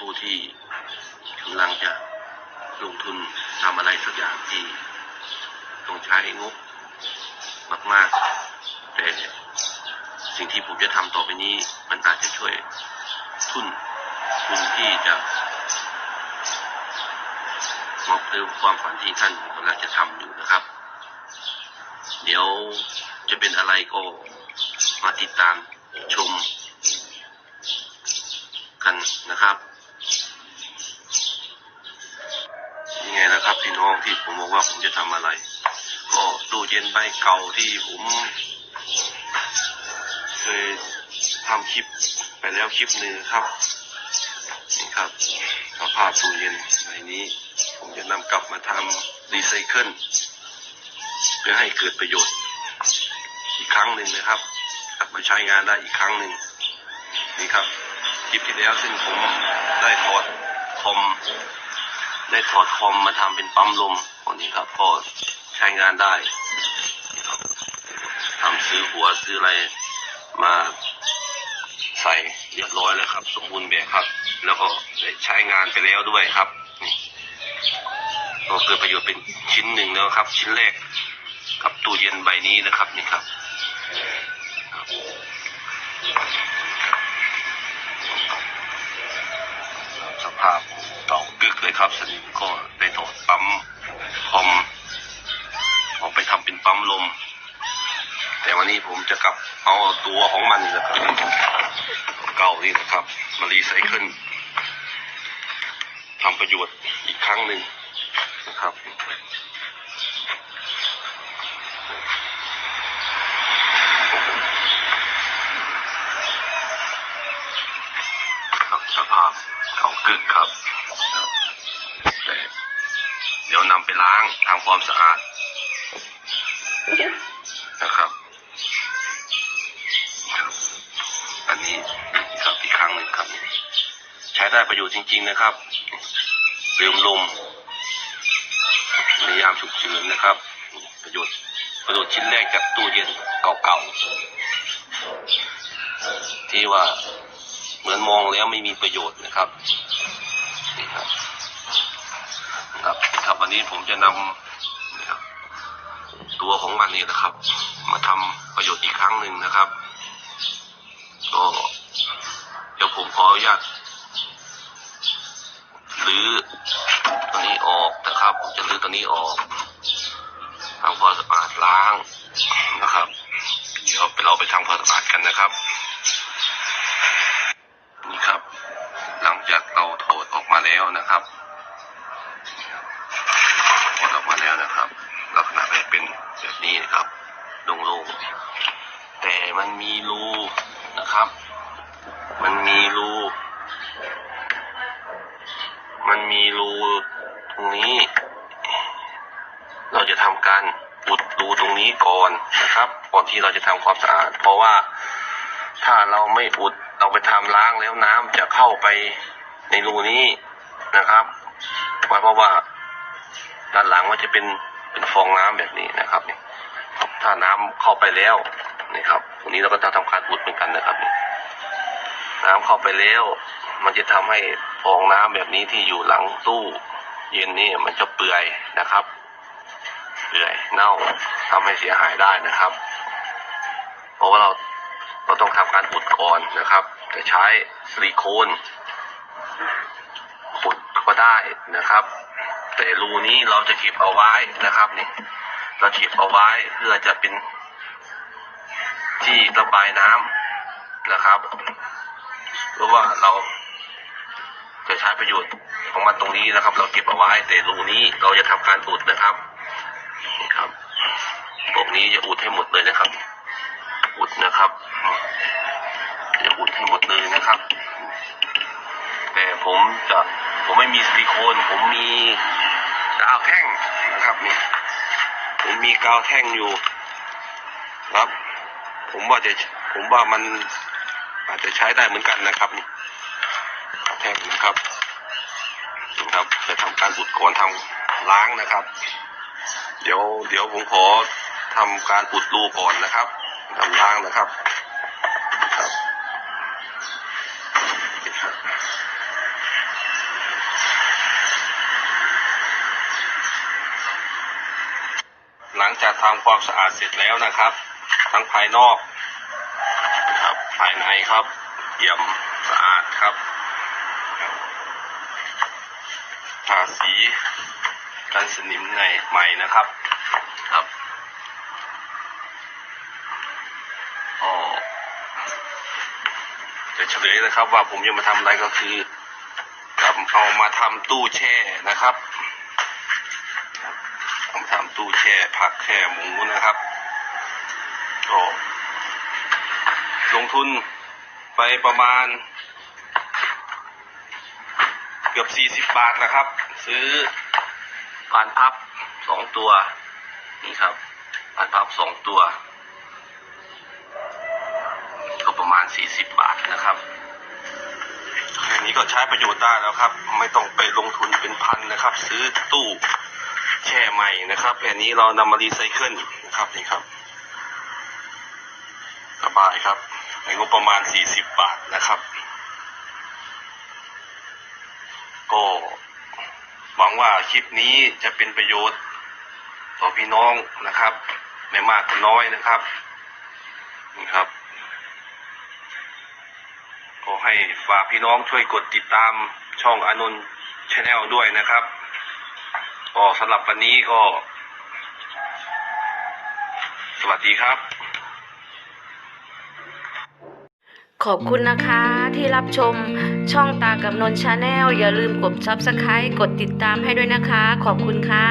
ผู้ที่กำลังจะลงทุนทำอะไรสักอย่างที่ต้องใช้งบมากๆ แต่สิ่งที่ผมจะทำต่อไปนี้ มันอาจจะช่วยทุนคุณที่จะมอบเติมความฝันที่ท่านกำลังจะทำอยู่นะครับ เดี๋ยวจะเป็นอะไรก็มาติดตามชมกันนะครับยังไง นะครับพี่น้องที่ผมบอกว่าผมจะทำอะไร ก็ตู้เย็นใบเก่าที่ผมเคยทำคลิปไปแล้วคลิปหนึ่งครับนี่ครับสภาพตู้เย็นใบนี้ ผมจะนำกลับมาทำรีไซเคิลเพื่อให้เกิดประโยชน์ อีกครั้งหนึ่งนะครับ กลับมาใช้งานได้อีกครั้งหนึ่งนี่ครับคลิปที่แล้วซึ่งผมได้ถอดคอม ได้ถอดคอมมาทำเป็นปั๊มลมคนนี้ครับก็ใช้งานได้ทำซื้อหัวซื้ออะไรมาใส่เรียบร้อยแล้วครับ สมบูรณ์แบบครับ แล้วก็ได้ใช้งานไปแล้วด้วยครับนี่ก็เกิดประโยชน์เป็นชิ้นหนึ่งแล้วครับ ชิ้นแรกกับตู้เย็นใบนี้นะครับนี่ครับสภาพ เลยครับสนิมก็ได้ถอดปั๊มคอมออกไปทำเป็นปั๊มลม แต่วันนี้ผมจะกลับเอาตัวของมันนี่นะครับเก่านี่นะครับ มารีไซเคิลทำประโยชน์อีกครั้งหนึ่งนะครับ ครับสภาพเขากึกครับแต่เดี๋ยว นำไปล้างทำความสะอาดนะครับ อันนี้ครับอีกครั้งหนึ่งครับ ใช้ได้ประโยชน์จริง ๆ นะครับเติมลมในยามฉุกเฉินนะครับ ประโยชน์ประโยชน์ชิ้นแรกจากตู้เย็นเก่าๆที่ว่าเหมือนมองแล้วไม่มีประโยชน์นะครับ ครับครับครับวันนี้ผมจะนำตัวของมันนี่นะครับ มาทำประโยชน์อีกครั้งหนึ่งนะครับ ก็เดี๋ยวผมขออนุญาตหรือตัวนี้ออกนะครับผมจะรื้อตัวนี้ออกทำความสะอาดล้างนะครับ เดี๋ยวเราไปทำความสะอาดกันนะครับ นะครับถอดออกมาแล้วนะครับ ลักษณะจะเป็นแบบนี้นะครับโล่งๆแต่มันมีรูนะครับ มันมีรูมันมีรูตรงนี้ เราจะทำการอุดรูตรงนี้ก่อนนะครับ ก่อนที่เราจะทำความสะอาด เพราะว่าถ้าเราไม่อุดเราไปทำล้างแล้วน้ำจะเข้าไปในรูนี้ นะครับหมายความว่าด้านหลังมันจะเป็นเป็นฟองน้ำแบบนี้นะครับนี่ถ้าน้ำเข้าไปแล้วนี่ครับตรงนี้เราก็จะทำการอุดเหมือนกันนะครับนี่น้ำเข้าไปแล้ว มันจะทำให้ฟองน้ำแบบนี้ที่อยู่หลังตู้เย็นนี่มันจะเปื่อยนะครับ เปื่อยเน่าทำให้เสียหายได้นะครับ เพราะว่าเราเราต้องทำการอุดก่อนนะครับ จะใช้ซิลิโคน ได้นะครับ แต่รูนี้เราจะเก็บเอาไว้นะครับนี่เราเก็บเอาไว้เพื่อจะเป็นที่ระบายน้ำนะครับเพราะว่าเราจะใช้ประโยชน์ของมันตรงนี้นะครับ เราเก็บเอาไว้ แต่รูนี้เราจะทำการอุดนะครับนะครับพวกนี้จะอุดให้หมดเลยนะครับ อุดนะครับจะอุดให้หมดเลยนะครับ แต่ผมจะ ผมไม่มีซิลิโคน ผมมีกาวแท่งนะครับนี่ผมมีกาวแท่งอยู่ครับ ผมว่าจะผมว่ามันอาจจะใช้ได้เหมือนกันนะครับนี่กาวแท่งนะครับนี่ครับ จะทำการอุดก่อนทำล้างนะครับ เดี๋ยวเดี๋ยวผมขอทำการอุดรูก่อนนะครับทำล้างนะครับ ทำความสะอาดเสร็จแล้วนะครับ ทั้งภายนอกครับภายในครับเยี่ยมสะอาดครับทาสีกันสนิมในใหม่นะครับครับอ๋อจะเฉลยนะครับว่าผมจะมาทำอะไรก็คือเอามาทำตู้แช่นะครับ ตู้แช่ผักแช่หมูนะครับก็ลงทุนไปประมาณ เกือบสี่สิบบาทนะครับ ซื้อบานพับสองตัว นี่ครับบานพับสองตัว ก็ประมาณสี่สิบบาทนะครับอันนี้ก็ใช้ประโยชน์ได้แล้วครับ ไม่ต้องไปลงทุนเป็นพันนะครับ ซื้อตู้ แช่ใหม่นะครับอันนี้เรานำมารีไซเคิลนะครับนี่ครับสบายครับในงบประมาณสี่สิบบาทนะครับ ก็หวังว่าคลิปนี้จะเป็นประโยชน์ ต่อพี่น้องนะครับ ไม่มากก็น้อยนะครับนี่ครับก็ให้ฝากพี่น้องช่วยกดติดตามช่องอานนท์ชาแนลด้วยนะครับ ก็สำหรับวันนี้ก็ สวัสดีครับ ขอบคุณนะคะที่รับชมช่องตากับนนชาแนลอย่าลืมกด Subscribe กดติดตามให้ด้วยนะคะ ขอบคุณค่ะ